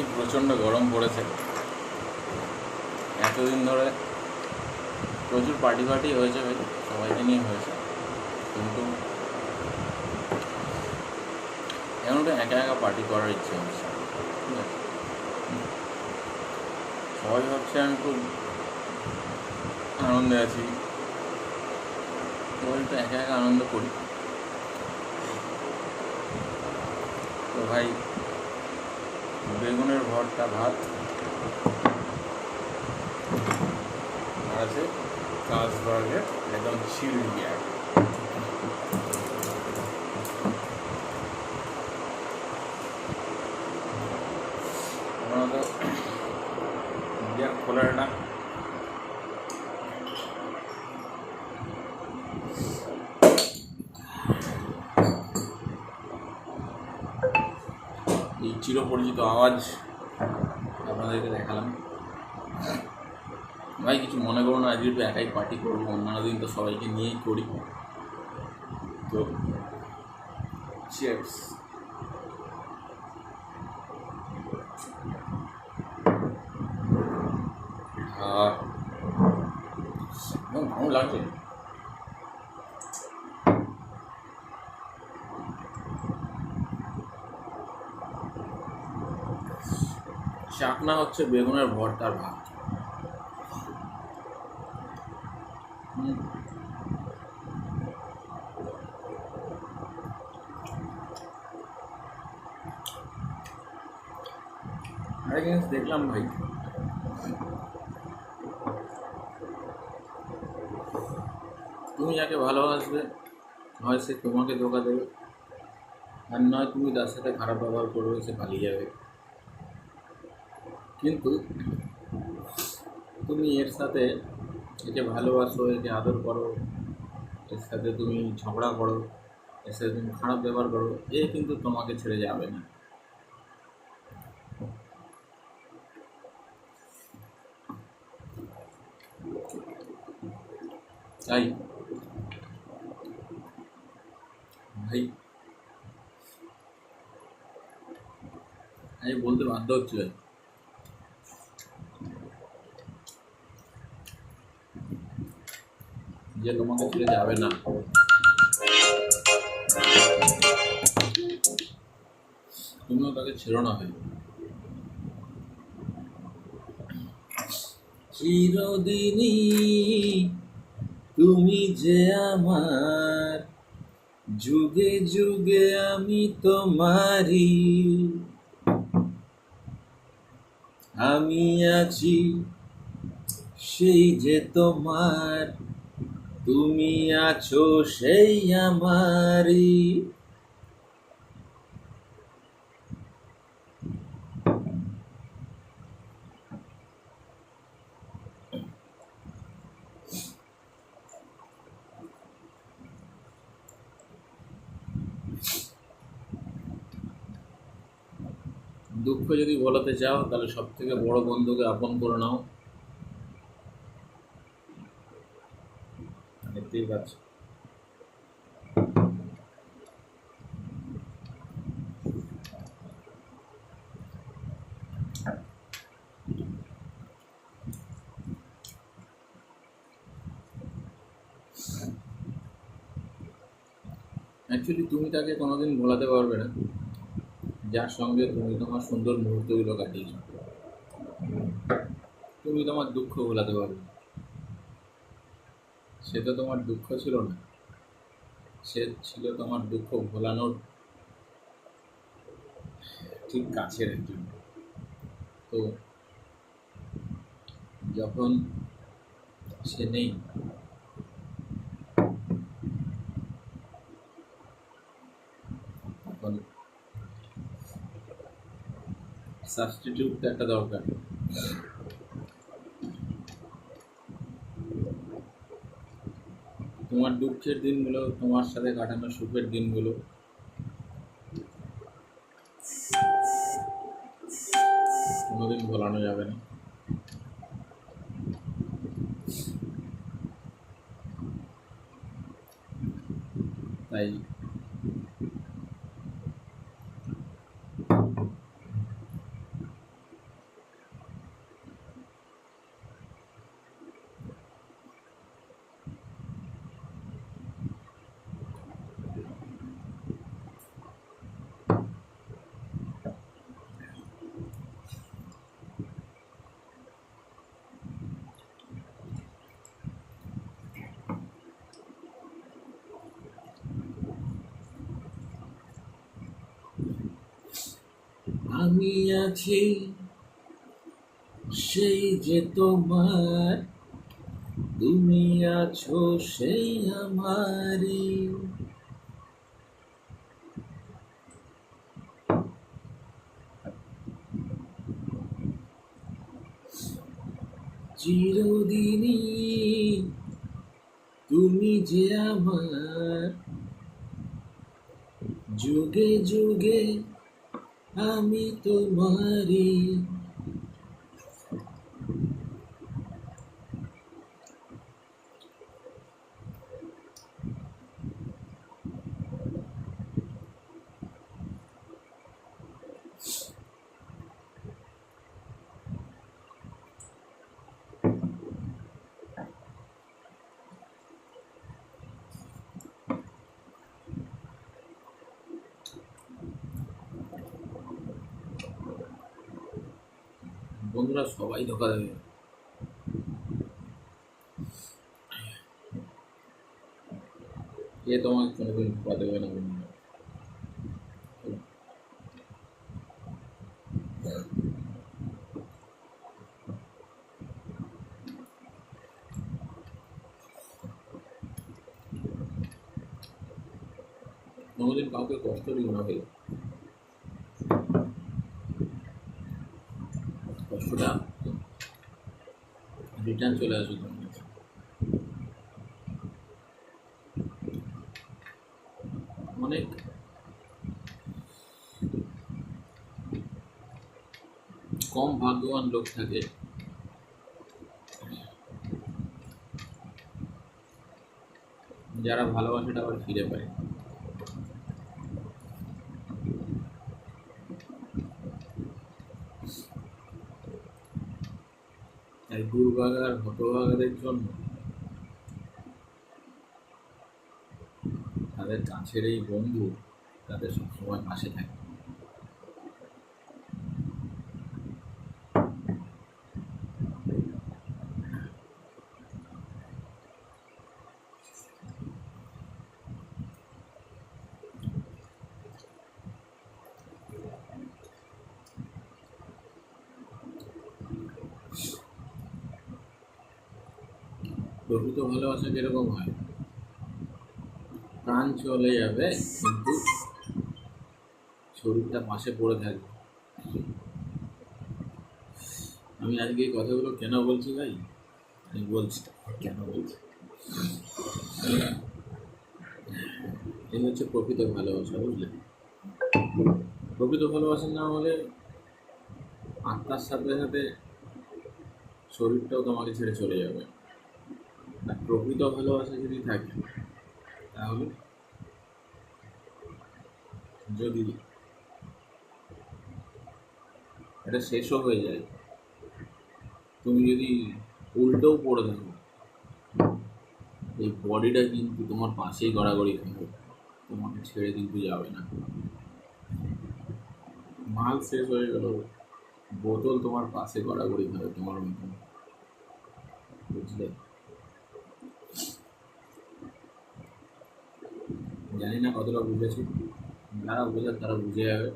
কি প্রচণ্ড গরম পড়েছে। এতদিন ধরে প্রচুর পার্টি পার্টি হয়েছে সবাইকে নিয়ে হয়েছে। কিন্তু এখন একা একা পার্টি করার ইচ্ছে হচ্ছে সবাই ভাবছে আমি খুব আনন্দে আছি। এবার একটু একা একা আনন্দ করি। তো ভাই বেগুনের ভরটা ভাত। আর আছে কাজবার্গের একদম চিল বিয়ার প্রথমত বিয়ার খোলার না এই চিরপরিচিত আওয়াজ আপনাদেরকে দেখালাম। ভাই, কিছু মনে করো না, আজকে একাই পার্টি করব, অন্যান্য দিন তো সবাইকে নিয়েই করি। তো আর ভালো লাগছে। চাকনা হচ্ছে বেগুনের ভর্তার ভাত। আরেক জিনিস দেখলাম ভাই। তুমি যাকে ভালোবাসবে হয় সে তোমাকে ধোকা দেবে, আর নয় তুমি তার সাথে খারাপ ব্যবহার করবে, সে পালিয়ে যাবে। কিন্তু তুমি এর সাথে একে ভালোবাসো, একে আদর করো, এর সাথে তুমি ঝগড়া করো, এর সাথে তুমি খারাপ ব্যবহার করো, এ কিন্তু তোমাকে ছেড়ে যাবে না। তাই ভাই, আমি বলতে বাধ্য হচ্ছি ভাই। যে তোমাকে ছেড়ে যাবে না। তুমিও তাকে ছেড়ো না ভাই চিরদিনই তুমি যে আমার, যুগে যুগে আমি তোমারি আমি আছি সেই যে তোমার। তুমি আছো সেই আমারই। দুঃখ যদি বলাতে চাও, তাহলে সব থেকে বড় বন্ধুকে আপন করে নাও। পাচ্ছ অ্যাকচুয়ালি তুমি তাকে কোনোদিন ভোলাতে পারবে না। যার সঙ্গে তুমি তোমার সুন্দর মুহূর্তগুলো কাটিয়েছো। তুমি তোমার দুঃখ ভোলাতে পারবে। না। সে তো তোমার দুঃখ ছিল না। সে ছিল তোমার দুঃখ ভোলানোর ঠিক কাছের একজন। তো যখন সে নেই, তখন সাবস্টিটিউট একটা দরকার। তোমার দুঃখের দিনগুলো তোমার সাথে কাটানো সুখের দিনগুলো। কোনোদিন ভোলানো যাবে না। তাই আমি আছি সেই যে তোমার। তুমি আছো সেই আমারই। চিরদিনই তুমি যে আমার। যুগে যুগে আমি তোমারই বন্ধুরা সবাই ধোকা দেবে। কে তোমাকে কোনোদিন ধোকা দেবে না বন্ধুরা? কোনোদিন কাউকে কষ্ট দিও না ভাই। রিটার্ন চলে আসবে অনেক কম ভাগ্যবান লোক থাকে। যারা ভালোবাসাটা আবার ফিরে পায়। দুর্ভাগার হতভাগাদের জন্য তাদের কাছের এই বন্ধু তাদের সবসময় পাশে থাকে। প্রকৃত ভালোবাসা কীরকম হয় প্রাণ চলে যাবে কিন্তু শরীরটা পাশে পড়ে থাকবে। আমি আজকে এই কথাগুলো কেন বলছি ভাই? আমি বলছি। কেন বলছি? এই হচ্ছে প্রকৃত ভালোবাসা বুঝলে? প্রকৃত ভালোবাসার না হলে আত্মার সাথে সাথে শরীরটাও তোমাকে ছেড়ে চলে যাবে। আর প্রকৃত ভালোবাসা যদি থাকে, তাহলে যদি এটা শেষও হয়ে যায়, তুমি যদি উল্টোও পড়ে থাকো, এই বডিটা কিন্তু তোমার পাশেই গড়াগড়ি থাকবে, তোমাকে ছেড়ে কিন্তু যাবে না। মাল শেষ হয়ে গেল, বোতল তোমার পাশে গড়াগড়ি খাবে তোমার মতন, বুঝলে? জানি না কতটা বুঝেছি। যারা বোঝার তারা বুঝে যাবে।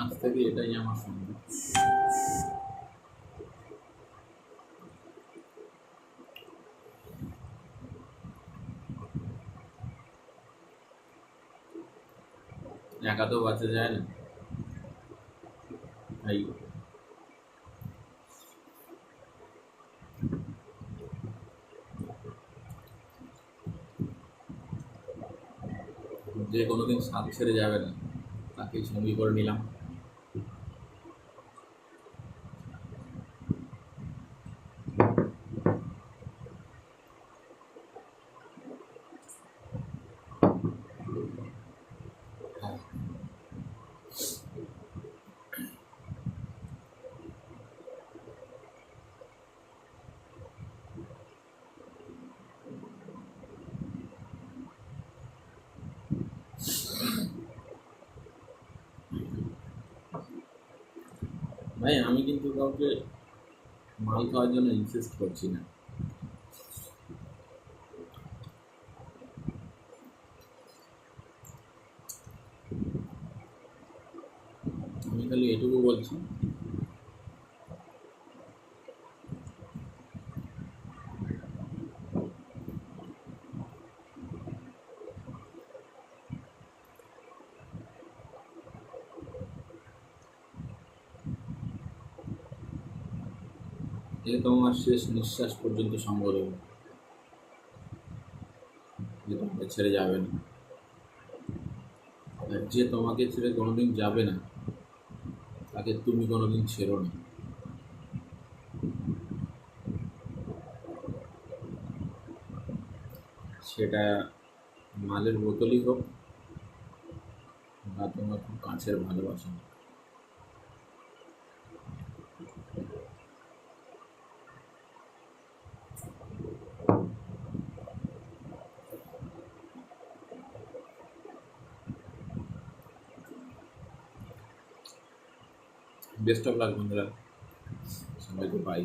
আজ থেকে এটাই আমার সঙ্গে একা তো বাঁচা যায় না। তাই যে কোনোদিন সাথ ছেড়ে যাবে না তাকে সঙ্গী করে নিলাম। ভাই আমি কিন্তু কাউকে মাল খাওয়ার জন্য ইনসিস্ট করছি না। আমি খালি এটুকু বলছি তোমার শেষ নিঃশ্বাস পর্যন্ত সঙ্গ দেবে যে তোমাকে ছেড়ে যাবে না। আর যে তোমাকে ছেড়ে কোনোদিন যাবে না, তাকে তুমি কোনোদিন ছেড়ো না। সেটা মালের বোতলই হোক বা তোমার খুব কাছের ভালোবাসা বেস্ট অফ লাক বন্ধুরা সবাইকে বাই